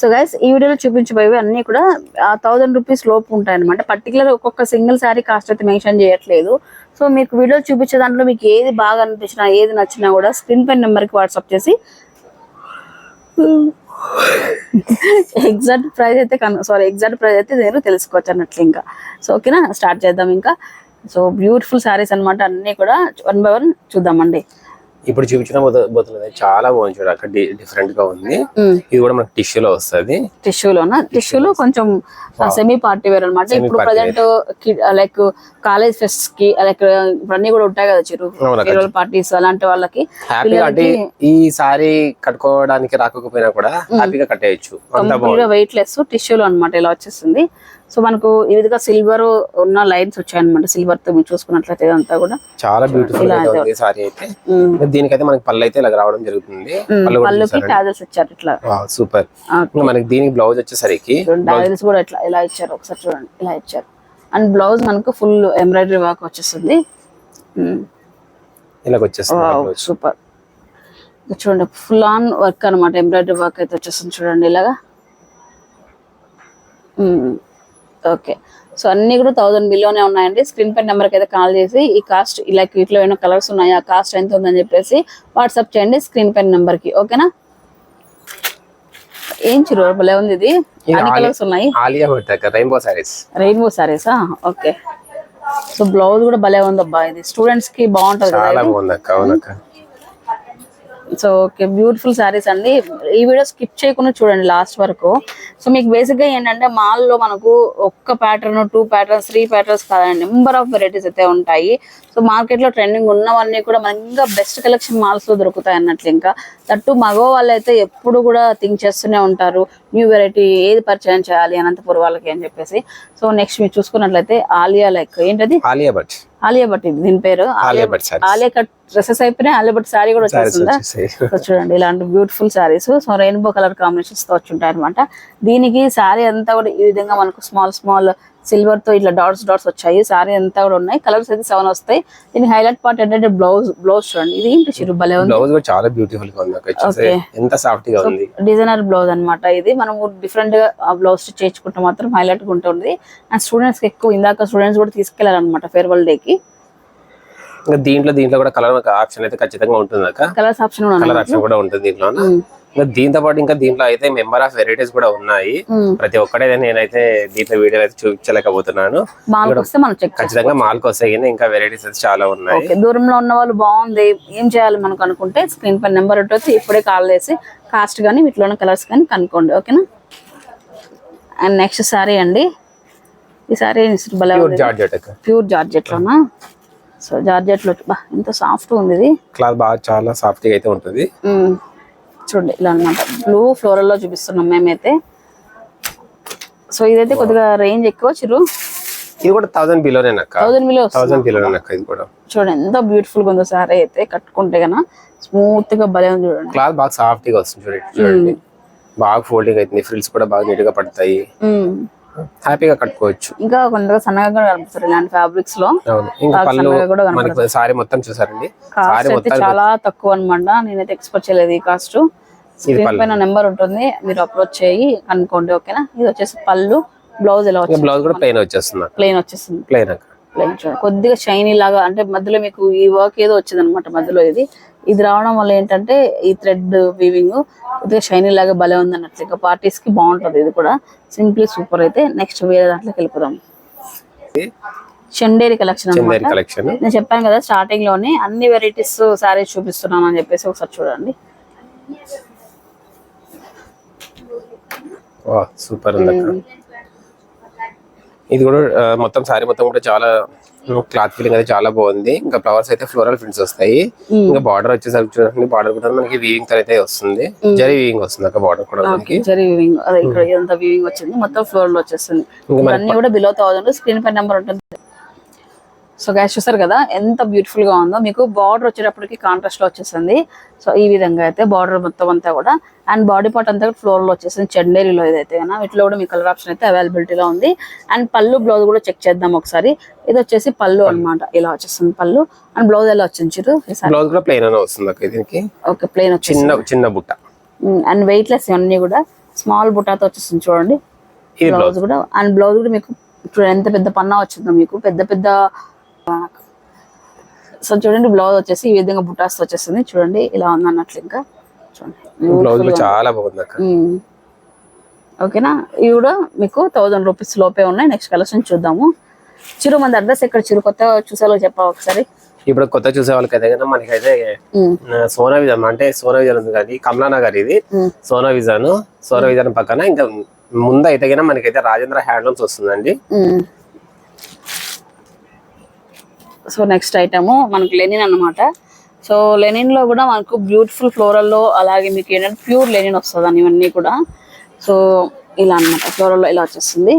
So guys ఈ వీడియోలో చూపించబోయేవి అన్ని కూడా థౌసండ్ రూపీస్ లోపు ఉంటాయి అనమాట పర్టికులర్ ఒక్కొక్క సింగిల్ శారీ కాస్ట్ అయితే మెన్షన్ చేయట్లేదు. సో మీకు వీడియో చూపించే దాంట్లో మీకు ఏది బాగా అనిపించినా ఏది నచ్చినా కూడా స్క్రీన్ పైన నెంబర్కి వాట్సాప్ చేసి ఎగ్జాక్ట్ ప్రైస్ అయితే సారీ ఎగ్జాక్ట్ ప్రైస్ అయితే నేను తెలుసుకోవచ్చు అన్నట్లు ఇంకా. సో ఓకేనా స్టార్ట్ చేద్దాం ఇంకా. సో బ్యూటిఫుల్ శారీస్ అన్నమాట అన్నీ కూడా వన్ బై వన్ చూద్దామండి. ఇప్పుడు చూపించిన బోతులు చాలా బాగుంది అక్కడ డిఫరెంట్గా ఉంది. ఇది కూడా మనకి టిష్యూలో వస్తుంది. టిష్యూలోనా? టిష్యూలో కొంచెం సెమీ పార్టీ వేర్ అనమాట ఇప్పుడు ప్రజెంట్ లైక్ కాలేజ్ ఫెస్ట్కి లైక్ ఇప్పుడు అన్ని కూడా ఉంటాయి కదా చిరు. పార్టీస్ అలాంటి వాళ్ళకి. ఈ సారీ కట్టుకోవడానికి రాకపోయినా కూడా హ్యాపీగా కట్టేయచ్చు. వెయిట్ లెస్ టిష్యూలో అనమాట ఇలా వచ్చేస్తుంది సో మనకు ఈ విధంగా సిల్వర్ ఉన్న లైన్స్ వచ్చాయన్నమాట. సిల్వర్తో మీరు చూసుకున్నట్లయితే ఇదంతా కూడా చాలా బ్యూటిఫుల్ అయితే. దీనికైతే మనకి పళ్ళు అయితే ఇలా రావడం జరుగుతుంది. పళ్ళుకి టాజల్స్ ఇచ్చారు ఇట్లా. సూపర్ మనకి దీనికి బ్లౌజ్ వచ్చేసరికి టాజల్స్ కూడా ఇట్లా ఇలా ఇచ్చారు. ఒకసారి చూడండి. ఇలా ఇచ్చారు. అండ్ బ్లౌజ్ మనకు ఫుల్ ఎంబ్రాయిడరీ వర్క్ వచ్చేస్తుంది. ఇలాగ వచ్చేస్తుంది సూపర్ చూడండి ఫుల్ ఆన్ వర్క్ అనమాట ఎంబ్రాయిడరీ వర్క్ అయితే వచ్చేస్తుంది చూడండి ఇలాగా. ఓకే. సో అన్ని కూడా థౌసండ్ బిలోనే ఉన్నాయండి. స్క్రీన్ పై నెంబర్కి అయితే కాల్ చేసి ఈ కాస్ట్ ఇలా వీటిలో ఏమైనా కలర్స్ ఉన్నాయా కాస్ట్ ఎంత ఉందని చెప్పేసి వాట్సాప్ చేయండి స్క్రీన్ పై నెంబర్కి. ఓకేనా? ఏం చిరు భలే ఉంది ఇది. అన్ని కలర్స్ ఉన్నాయి. ఆలియా రెయిన్బో సారీస్ రెయిన్బో సారీసా ఓకే. సో బ్లౌజ్ కూడా భలే ఉంది అబ్బా ఇది. స్టూడెంట్స్కి బాగుంటది కదా చాలా బాగుంది అక్క అవునక్క సో ఓకే బ్యూటిఫుల్ శారీస్ అండి. ఈ వీడియో స్కిప్ చేయకుండా చూడండి లాస్ట్ వరకు. సో మీకు బేసిక్గా ఏంటంటే మాల్లో మనకు ఒక్క pattern two patterns three patterns కాదండి. నెంబర్ ఆఫ్ వెరైటీస్ అయితే ఉంటాయి. సో మార్కెట్లో ట్రెండింగ్ ఉన్నవన్నీ కూడా మనకి ఇంకా బెస్ట్ కలెక్షన్ మాల్స్లో దొరుకుతాయి అన్నట్లు ఇంకా. తట్టు మగవ వాళ్ళు అయితే ఎప్పుడు కూడా థింక్ చేస్తూనే ఉంటారు. న్యూ వెరైటీ ఏది పరిచయం చేయాలి అనంతపురం వాళ్ళకి అని చెప్పేసి. సో నెక్స్ట్ మీరు చూసుకున్నట్లయితే ఆలియా లైక్. ఏంటది? ఆలియా భట్ ఆలియా భట్ ఇది దీని పేరు. ఆలియా భట్ ఆలియా కట్ డ్రెస్సెస్ అయిపోయినాయి ఆలియా భట్ శారీ కూడా సో చూడండి ఇలాంటి beautiful saris so rainbow colour కాంబినేషన్స్తో వచ్చి ఉంటాయి అనమాట దీనికి శారీ అంతా కూడా ఈ విధంగా మనకు స్మాల్ స్మాల్ సిల్వర్తో ఇట్లా డాట్స్ డాట్స్ వచ్చాయి. శారీ అంతా కూడా ఉన్నాయి. కలర్స్ అయితే సెవెన్ వస్తాయి. దీనికి హైలైట్ పార్ట్ ఏంటంటే బ్లౌజ్ బ్లౌజ్ చూడండి. ఇది ఏంటి చిరు? భలే ఉంది. బ్లౌజ్ కూడా చాలా బ్యూటిఫుల్గా ఉంది. ఎంత సాఫ్ట్గా ఉంది. డిజైనర్ బ్లౌజ్ అన్నమాట ఇది. మనం డిఫరెంట్గా బ్లౌజ్ చేయించుకుంటే మాత్రం హైలైట్గా ఉంటుంది. అండ్ స్టూడెంట్స్కి ఎక్కువ ఇందాక స్టూడెంట్స్ కూడా తీసుకెళ్ళారనమాట ఫేర్వెల్ డే కి. దీంట్లో దీంట్లో కూడా కలర్ ఆప్షన్ అయితే ఖచ్చితంగా ఉంటుంది కలర్స్ ఆప్షన్ కలర్ ఆప్షన్ కూడా ఉంటుంది దీంట్లో ఇంకా దీంతో పాటు ఇంకా దీంట్లో అయితే మెంబర్ ఆఫ్ వెరైటీస్ కూడా ఉన్నాయి. ప్రతి ఒక్కటే నేనైతే దీంట్లో వీడియో అయితే చూపించలేకపోతున్నాను. ఖచ్చితంగా మాల్కి వస్తాయి ఇంకా వెరైటీస్ అయితే చాలా ఉన్నాయి. దూరంలో ఉన్న వాళ్ళు బాగుంది ఏం చేయాలి మనకు అనుకుంటే స్క్రీన్ పై నెంబర్ ఉంటుంది ఇప్పుడే కాల్ చేసి కాస్ట్ కానీ వీటిలోని కలర్స్ కానీ కనుక్కోండి ఓకేనా? అండ్ నెక్స్ట్ సారీ అండి. ఈ సారీ ప్యూర్ జార్జెట్ జార్జెట్లోనా సో జార్జెట్లో బా ఎంత సాఫ్ట్ ఉంది ఇది. క్లాత్ బాగా చాలా సాఫ్ట్గా అయితే ఉంటుంది. చూడండి ఇలా అనమాట బ్లూ ఫ్లోరల్లో చూపిస్తున్నాం మేమైతే. సో ఇదైతే కొద్దిగా రేంజ్ ఎక్కువ చిరు. ఇది కూడా థౌసండ్ బిలోనే థౌసండ్ వస్తుంది. థౌసండ్ బిలోనే ఇది కూడా. చూడండి ఎంత బ్యూటిఫుల్గా ఉందో సారీ అయితే కట్టుకుంటే గన స్మూత్గా భలే ఉంది చూడండి. క్లాత్ బాగా సాఫ్ట్గా వస్తుంది చూడండి చూడండి. బాగా ఫోల్డింగ్ అవుతుంది ఫ్రిల్స్ కూడా బాగా నీట్గా పడతాయి. హ్యాపీగా కట్టుకోవచ్చు. ఇంకా కొంతగా సన్నగా కూడా కనిపిస్తారు ఇలాంటి ఫ్యాబ్రిక్స్లో. సారీ మొత్తం చూసారండి. చాలా తక్కువ అనమాట నేనైతే ఎక్స్పెక్ట్ చేయలేదు ఈ కాస్ట్ స్క్రీన్ పైన నెంబర్ ఉంటుంది మీరు అప్రోచ్ చేయి కనుక్కోండి ఓకేనా? ఇది వచ్చేసి పళ్ళు. బ్లౌజ్ ఎలా వచ్చింది బ్లౌజ్ కూడా ప్లెయిన్ వచ్చేస్తుంది ప్లెయిన్ వచ్చేసింది ప్లెయిన్ ప్లెయిన్ చూడండి. కొద్దిగా షైనీ లాగా అంటే మధ్యలో మీకు ఈ వర్క్ ఏదో వచ్చింది అనమాట మధ్యలో ఇది. ఇది రావడం వల్ల ఏంటంటే ఈ థ్రెడ్ వీవింగ్ కొద్దిగా షైనీ లాగా భలే ఉంది అన్నట్లు ఇంకా పార్టీస్కి బాగుంటది ఇది కూడా. సింప్లీ సూపర్ అయితే. నెక్స్ట్ వేరే దాంట్లోకి వెళ్ళిపోదాం. Chanderi collection collection. నేను చెప్పాను కదా స్టార్టింగ్లోనే అన్ని వెరైటీస్ సారీస్ చూపిస్తున్నాను అని చెప్పేసి ఒకసారి చూడండి. సూపర్ ఉంది అక్క ఇది కూడా మొత్తం సారీ మొత్తం కూడా చాలా క్లాత్ ఫీలింగ్ అయితే చాలా బాగుంది. ఇంకా ఫ్లవర్స్ అయితే ఫ్లోరల్ ప్రింట్స్ వస్తాయి. ఇంకా బార్డర్ వచ్చేసరికి చూడండి బార్డర్ కూడా మనకి వీవింగ్తో అయితే వస్తుంది. జరీ వీవింగ్ వస్తుంది అక్క బార్డర్ కూడా మనకి. జరీ వీవింగ్ అదే ఇక్కడ ఇదంతా వీవింగ్ వచ్చింది మొత్తం ఫ్లోర్లో వచ్చేస్తుంది. ఇవన్నీ కూడా బిలో థౌసండ్ స్క్రీన్ పై నెంబర్ ఉంటుంది. సో గ్యాస్ చూసారు కదా ఎంత బ్యూటిఫుల్గా ఉందో. మీకు బార్డర్ వచ్చేటప్పటికి కాంట్రాస్ట్లో వచ్చేసింది. సో ఈ విధంగా అయితే బార్డర్ మొత్తం అంతా కూడా. అండ్ బాడీ పార్ట్ అంతా కూడా ఫ్లోర్లో వచ్చేసింది. చండేరిలో ఇదైతే కన్నా వీటిలో కూడా మీ కలర్ ఆప్షన్ అయితే అవైలబిలిటీలో ఉంది. అండ్ పళ్ళు బ్లౌజ్ కూడా చెక్ చేద్దాం ఒకసారి. ఇది వచ్చేసి పళ్ళు అన్నమాట. ఇలా వచ్చేస్తుంది పళ్ళు. అండ్ బ్లౌజ్ ఎలా వచ్చింది చిరు బ్లౌజ్ కూడా ప్లెయిన్ అనే వస్తుంది అక్క దీనికి. ఓకే ప్లెయిన్ చిన్న చిన్న బుట్ట. అండ్ వెయిట్ లెస్ ఇవన్నీ కూడా స్మాల్ బుటాతో వచ్చేస్తుంది చూడండి. బ్లౌజ్ బ్లౌజ్ కూడా. అండ్ బ్లౌజ్ కూడా మీకు చూడండి ఎంత పెద్ద పన్నా వచ్చిందో మీకు. పెద్ద పెద్ద సో చూడండి బ్లౌజ్ వచ్చేసి ఈ విధంగా బుటాస్ వచ్చేస్తుంది. చూడండి ఇలా ఉంది అన్నట్లు ఇంకా. చూడండి బ్లౌజ్ చాలా బాగుంది. ఓకేనా? ఇవి కూడా మీకు థౌజండ్ రూపీస్ లోపే ఉన్నాయి. నెక్స్ట్ కలెక్షన్ చూద్దాము. చిరు మన అడ్రస్ ఎక్కడ? చిరు కొత్త చూసాలో చెప్పా ఒకసారి? ఇప్పుడు కొత్త చూసే వాళ్ళకైతే కనుక మనకైతే సోనా విజన్ అంటే సోనా విజన్ ఉంది కానీ కమలా నగర్ ఇది. సోనా విజన్ సోనా విజన్ పక్కన. ఇంకా ముందు అయితే మనకైతే రాజేంద్ర హ్యాండ్లూమ్స్ వస్తుందండి. సో నెక్స్ట్ ఐటమ్ మనకి లెనిన్ అన్నమాట. సో లెనిన్లో కూడా మనకు బ్యూటిఫుల్ ఫ్లోరల్లో అలాగే మీకు ఏంటంటే ప్యూర్ లెనిన్ వస్తుంది ఇవన్నీ కూడా. సో ఇలా అన్నమాట ఫ్లోరల్లో ఇలా వచ్చేస్తుంది.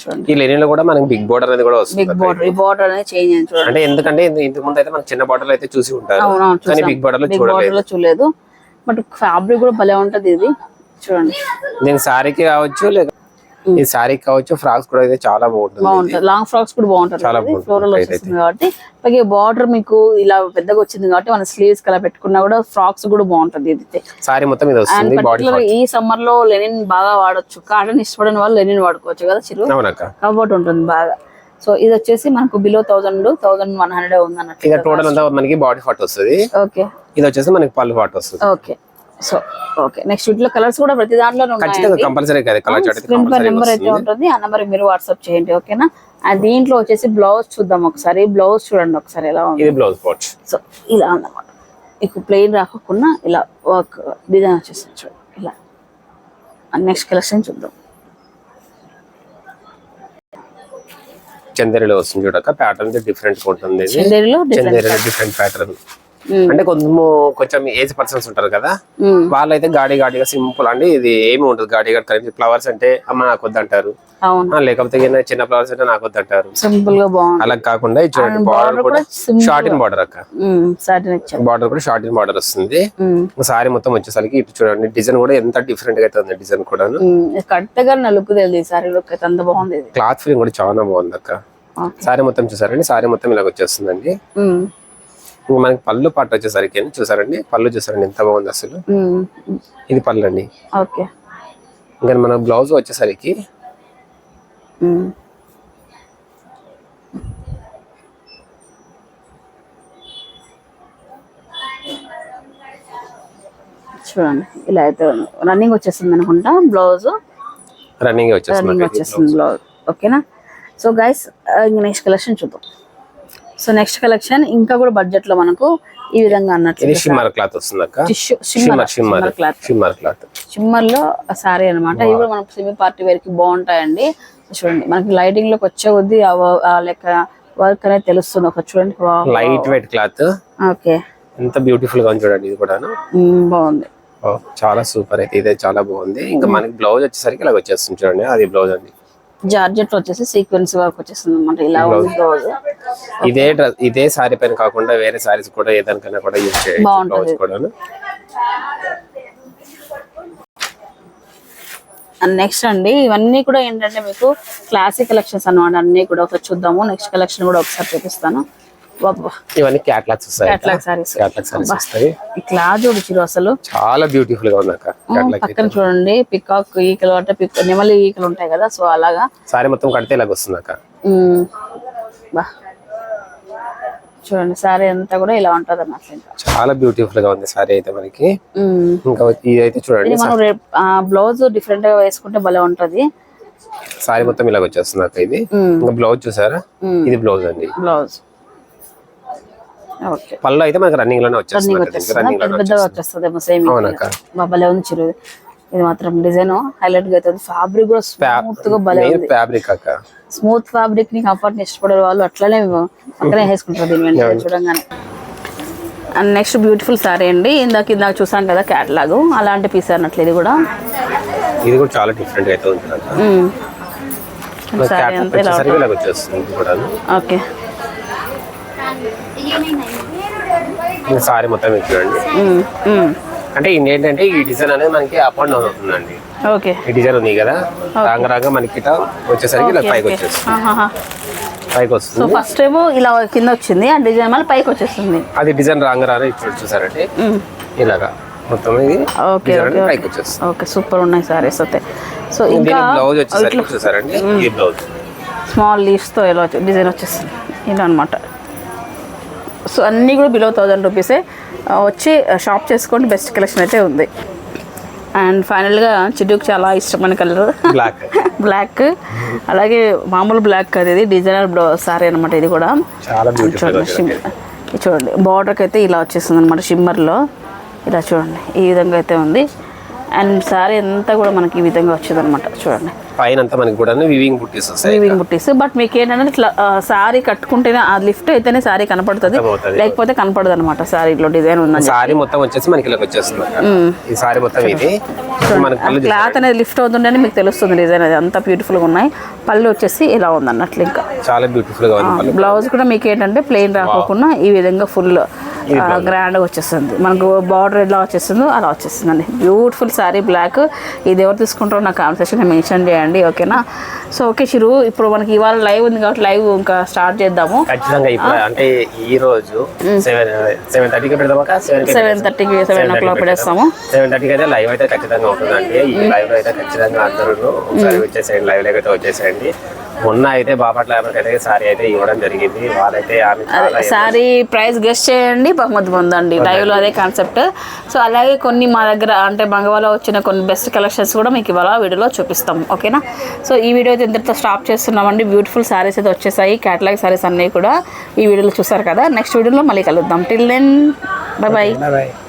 చూడండి. ఈ లెనిన్లో కూడా మనకి బిగ్ బోర్డర్ అనేది కూడా వస్తుంది. బిగ్ బార్డర్ ఈ బార్డర్ అనేది చేంజ్ అయింది చూడండి. అంటే ఎందుకంటే ఇంతకు ముందు అయితే చిన్న బార్డర్ అయితే చూసి ఉంటారు. అవునవును కానీ చూసాం. బిగ్ బార్డర్లో చూడలేదు. బార్డర్లో చూడలేదు. బట్ ఫ్యాబ్రిక్ కూడా భలే ఉంటది ఇది. చూడండి. దీని శారీకి కావచ్చు లేక ఈ శారీకి కావచ్చు ఫ్రాక్స్ కూడా అయితే చాలా బాగుంటుంది. బాగుంటది. లాంగ్ ఫ్రాక్స్ కూడా బాగుంటది. చాలా. ఫ్లోరల్ వచ్చేసింది కాబట్టి పైగా బార్డర్ మీకు ఇలా పెద్దగా వచ్చింది కాబట్టి మన స్లీవ్స్ కలా పెట్టుకున్నా కూడా ఫ్రాక్స్ కూడా బాగుంటది ఇది. శారీ మొత్తం ఇది వస్తుంది బాడీ ఈ సమ్మర్లో లెనిన్ బాగా వాడొచ్చు. కాటన్ ఇష్టపడిన వాళ్ళు లెనిన్ వాడుకోవచ్చు కదా చిరు? కాబట్టి ఉంటుంది బాగా. సో ఇది వచ్చేసి మనకు below thousand thousand one hundred ఉంది అన్నట్టు టోటల్ అంతా మనకి బాడీ పార్ట్ వస్తుంది. ఓకే ఇది వచ్చేసి మనకి పళ్ళు పార్ట్ వస్తుంది. ఓకే సో ఓకే నెక్స్ట్ వీటిలో కలర్స్ కూడా ప్రతి దాంట్లో ఖచ్చితంగా కంపల్సరీ కదా కలర్ చార్ట్ అయితే స్క్రీన్ పై కంపల్సరీ నెంబర్ అయితే ఉంటుంది. ఆ నెంబర్ మీరు వాట్సాప్ చేయండి ఓకేనా దీంట్లో వచ్చేసి బ్లౌజ్ చూద్దాం ఒకసారి. బ్లౌజ్ చూడండి ఒకసారి ఎలా ఉంది. ఇది బ్లౌజ్ సో ఇలా అన్నమాట మీకు ప్లెయిన్ రాకుండా ఇలా వర్క్ డిజైన్ వచ్చేసింది చూడండి ఇలా. నెక్స్ట్ కలెక్షన్ చూద్దాం. చందేరిలో వస్తుంది చూడక ప్యాటర్న్ డిఫరెంట్ ఉంటుంది. చందేరిలో డిఫరెంట్ ప్యాటర్న్ అంటే కొంచెం కొంచెం ఏజ్ పర్సన్స్ ఉంటారు కదా వాళ్ళైతే గాడి గాడిగా సింపుల్ అండి. ఇది ఏమి ఉండదు గాడి గాడి ఫ్లవర్స్ అంటే అమ్మ నాకు వద్దంటారు. లేకపోతే చిన్న ఫ్లవర్స్ అంటే నాకు వద్దంటారు. సింపుల్గా బాగుంది అలా కాకుండా చూడండి బార్డర్ కూడా షార్ట్ ఇన్ బార్డర్ అక్క. బార్డర్ కూడా షార్ట్ ఇన్ బార్డర్ వస్తుంది. సారీ మొత్తం వచ్చేసరికి ఇటు చూడండి డిజైన్ కూడా ఎంత డిఫరెంట్గా అయితే డిజైన్ కూడా కరెక్ట్గా నా లుక్ తెలియదు సారీ లుక్ అయితే అంత బాగుంది క్లాత్ ఫీలింగ్ కూడా చాలా బాగుంది అక్క. సారీ మొత్తం చూసారండి సారీ మొత్తం ఇలాగ వచ్చేస్తుందండి. మనకి పళ్ళు పాట వచ్చేసరికి చూసారండి? పళ్ళు చూసారండి ఎంత బాగుంది అసలు. ఇది పళ్ళు అండి ఓకే. ఇంకా మన బ్లౌజ్ వచ్చేసరికి. చూడండి ఇలా అయితే రన్నింగ్ వచ్చేస్తుంది అనుకుంటా బ్లౌజ్. రన్నింగ్ వచ్చేస్తుంది రన్నింగ్ వచ్చేస్తుంది బ్లౌజ్. ఓకేనా? సో గైస్ నెక్స్ట్ కలెక్షన్ చూద్దాం. సో నెక్స్ట్ కలెక్షన్ ఇంకా కూడా బడ్జెట్లో మనకు ఈ విధంగా అన్నట్లు ఇది షిమ్మర్ క్లాత్ వస్తుంది అక్క? షిమ్మర్ క్లాత్ షిమ్మర్ క్లాత్ షిమ్మర్లో సారీ అనమాట ఇవి కూడా మనకు సెమీ పార్టీ వేర్కి బాగుంటాయండి. చూడండి మనకి లైటింగ్లోకి వచ్చే కొద్దీ లెక్క వర్క్ అనేది తెలుస్తుంది. ఒక చూడండి లైట్ వెయిట్ క్లాత్ ఓకే. ఎంత బ్యూటిఫుల్గా చూడండి ఇది కూడా బాగుంది. చాలా సూపర్ అయితే. ఇదే చాలా బాగుంది. ఇంకా మనకి బ్లౌజ్ వచ్చేసరికి ఇలా వచ్చేస్తుంది చూడండి. అది బ్లౌజ్ అండి. జార్జెట్ వచ్చేసి సీక్వెన్స్ వర్క్ వచ్చేస్తుంది అనమాట ఇలా ఉంది ఇదే ఇదే సారీ పైన కాకుండా వేరే సారీస్ కూడా ఏదానికైనా కూడా యూజ్ చేయొచ్చు నెక్స్ట్ అండి ఇవన్నీ కూడా ఏంటంటే మీకు క్లాసిక్ కలెక్షన్స్ అన్నమాట. అన్ని కూడా ఒకసారి చూద్దాము. నెక్స్ట్ కలెక్షన్ కూడా ఒకసారి చూపిస్తాను. ఇవన్నీ క్యాట్లాగ్స్ వస్తాయి క్యాట్లాగ్ సారీస్ క్యాట్లాగ్ సారీస్ వస్తాయి. క్లాత్ చూడు చిరు అసలు. చాలా బ్యూటిఫుల్గా క్యాట్లాగ్ పక్కన చూడండి పికాక్ ఈకలు అంటే పిక్ నెమలి ఈకలు ఉంటాయి కదా సో అలాగా. సారీ మొత్తం కడితే ఇలాగ వస్తుంది అక్క. మ్మ్. బా. చూడండి సారీ అంతా కూడా ఇలా ఉంటది అన్నట్లు చాలా బ్యూటిఫుల్గా ఉంది సారీ అయితే మనకి. ఇంకా ఇది అయితే చూడండి మనం బ్లౌజ్ డిఫరెంట్గా వేసుకుంటే భలే ఉంటది. సారీ మొత్తం ఇలాగ వచ్చేస్తుంది ఇది. ఇంకా బ్లౌజ్ చూసారా. ఇది బ్లౌజ్ అండి. బ్లౌజ్ పళ్ళు అయితే మనకి రన్నింగ్లోనే వచ్చేస్తుంది భలే ఉంది చిరు ఇది మాత్రం డిజైన్. హైలైట్గా అవుతుంది ఫ్యాబ్రిక్ కూడా స్మూత్గా భలే ఉంది. ఫ్యాబ్రిక్ అక్క. స్మూత్ ఫ్యాబ్రిక్ని కంఫర్ట్ ఇష్టపడే వాళ్ళు అట్లనే పక్కనే వేసుకుంటారు దీని వెంటనే చూడంగానే. అండ్ నెక్స్ట్ బ్యూటిఫుల్ సారీ అండి. ఇందాక ఇందాక చూసాం కదా క్యాటలాగ్ అలాంటి పీస్ అన్నట్లు ఇది కూడా. ఇది కూడా చాలా డిఫరెంట్ అయితే ఉంటుంది ఓకే ఇంకా సారీ మొత్తం. మ్మ్. అంటే ఇది ఏంటంటే ఈ డిజైన్ అనేది మనకి అప్ అండ్ డౌన్ అవుతుందండి. ఓకే. ఈ డిజైన్ ఉంది కదా? రాంగ రాంగ మనకి వచ్చేసరికి ఇలా పైకి వచ్చేస్తుంది. పైకి సో వస్తుంది ఫస్ట్ ఏమో ఇలా కింద వచ్చింది ఆ డిజైన్ మళ్ళీ పైకి వచ్చేస్తుంది. అది డిజైన్ రాంగ రాగా ఇప్పుడు చూసారంటే. ఇలాగా. మొత్తం ఇది ఓకే పైకి వచ్చేస్తుంది. ఓకే సూపర్ ఉన్నాయి సారీస్ అయితే. సో ఇంకా బ్లౌజ్ వచ్చేసరికి చూసారండి? ఈ బ్లౌజ్ స్మాల్ లీవ్స్తో ఇలా వచ్చి డిజైన్ వచ్చేస్తుంది. ఇలా అనమాట సో అన్నీ కూడా బిలో థౌజండ్ రూపీసే వచ్చి షాప్ చేసుకోండి బెస్ట్ కలెక్షన్ అయితే ఉంది. అండ్ ఫైనల్గా చిడ్డుకు చాలా ఇష్టమైన కలర్. బ్లాక్ బ్లాక్ అలాగే మామూలు బ్లాక్ కాదు ఇది డిజైనర్ బ్లౌ సారీ అనమాట ఇది కూడా. చూడండి చూడండి బార్డర్కి అయితే ఇలా వచ్చేస్తుంది అనమాట షిమ్మర్లో ఇలా చూడండి ఈ విధంగా అయితే ఉంది. అండ్ సారీ అంతా కూడా మనకి ఈ విధంగా వచ్చేది అనమాట చూడండి. పైన అంతా మనకి కూడా weaving buttis weaving buttis but మీకు ఏంటంటే ఇట్లా సారీ కట్టుకుంటేనే ఆ లిఫ్ట్ అయితేనే సారీ కనపడుతుంది. లేకపోతే కనపడదు అనమాట సారీలో డిజైన్ ఉందని సారీ మొత్తం వచ్చేసి మనకి ఇలా వచ్చేస్తుంది. ఈ సారీ మొత్తం ఇది. క్లాత్ అనేది లిఫ్ట్ అవుతుంటేనే మీకు తెలుస్తుంది డిజైన్ అది అంత బ్యూటిఫుల్గా ఉన్నాయి. పళ్ళు వచ్చేసి ఇలా ఉంది అన్నట్లు ఇంకా. చాలా బ్యూటిఫుల్గా ఉంది బ్లౌజ్ కూడా మీకు ఏంటంటే ప్లెయిన్ రాకోకుండా ఈ విధంగా ఫుల్ గ్రాండ్గా వచ్చేస్తుంది. మనకు బార్డర్ ఎలా వచ్చేస్తుందో అలా వచ్చేస్తుందండి. బ్యూటిఫుల్ సారీ బ్లాక్ ఇది ఎవరు తీసుకుంటారో నా సెక్షన్ మెన్షన్ చేయండి. ఓకేనా? సో ఓకే చిరు ఇప్పుడు మనకి ఇవాళ లైవ్ ఉంది కాబట్టి లైవ్ ఇంకా స్టార్ట్ చేద్దాము. ఖచ్చితంగా ఇప్పుడు అంటే ఈ రోజు సెవెన్ సెవెన్ థర్టీకి పెడదామా? సెవెన్ సెవెన్ థర్టీకి సెవెన్ ఓ క్లాక్ పెడేస్తాము సెవెన్ థర్టీకి అయితే లైవ్ అయితే ఖచ్చితంగా ఉంటుందండి. ఈ లైవ్ అయితే ఖచ్చితంగా అందరూ ఒకసారి వచ్చేసేయండి లైవ్ అయితే వచ్చేసేయండి. మొన్న అయితే బాపట్ల సారీ అయితే ఇవ్వడం జరిగింది. వాళ్ళైతే ఆమె సారీ ప్రైస్ గెస్ట్ చేయండి బహుమతి పొందండి. లైవ్లో అదే కాన్సెప్ట్. సో అలాగే కొన్ని మా దగ్గర అంటే బంగవాలో వచ్చిన కొన్ని బెస్ట్ కలెక్షన్స్ కూడా మీకు ఇవాళ వీడియోలో చూపిస్తాం. ఓకేనా? సో ఈ వీడియో అయితే ఇంతటితో స్టాప్ చేస్తున్నామండి. బ్యూటిఫుల్ సారీస్ అయితే వచ్చేసాయి. క్యాటలాగ్ సారీస్ అన్నీ కూడా ఈ వీడియోలో చూసారు కదా? నెక్స్ట్ వీడియోలో మళ్ళీ కలుద్దాం. Till then bye bye bye